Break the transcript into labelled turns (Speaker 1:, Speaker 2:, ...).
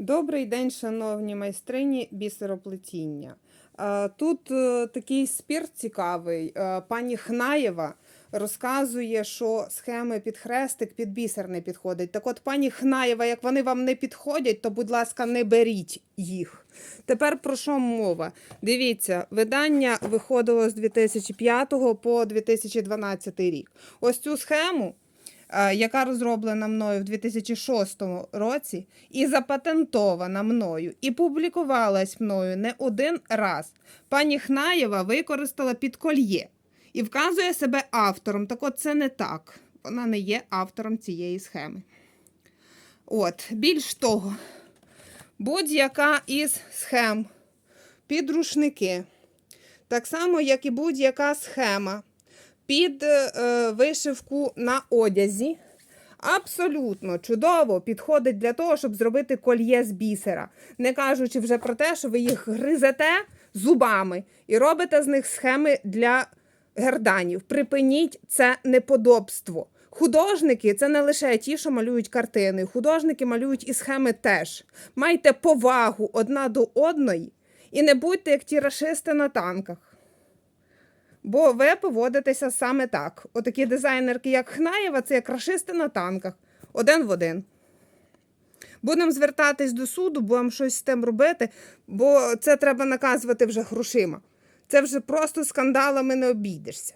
Speaker 1: Добрий день, шановні майстрині бісероплетіння. Тут е, такий спірт цікавий. Е, Пані Хнаєва розказує, що схеми під хрестик під бісер не підходять. Так от, пані Хнаєва, як вони вам не підходять, то, будь ласка, не беріть їх. Тепер про що мова? Дивіться, видання виходило з 2005 по 2012 рік. Ось цю схему яка розроблена мною в 2006 році і запатентована мною, і публікувалась мною не один раз. Пані Хнаєва використала під кольє і вказує себе автором. Так от це не так. Вона не є автором цієї схеми. От, більш того, будь-яка із схем під рушники, так само, як і будь-яка схема під е, вишивку на одязі. Абсолютно чудово підходить для того, щоб зробити кольє з бісера, не кажучи вже про те, що ви їх гризете зубами і робите з них схеми для герданів. Припиніть це неподобство. Художники це не лише ті, що малюють картини. Художники малюють і схеми теж. Майте повагу одна до одної і не будьте як ті рашисти на танках. Бо ви поводитеся саме так. Отакі дизайнерки, як Хнаєва, це як рашисти на танках. Один в один. Будемо звертатись до суду, будемо щось з тим робити, бо це треба наказувати вже грошима. Це вже просто скандалами не обійдешся.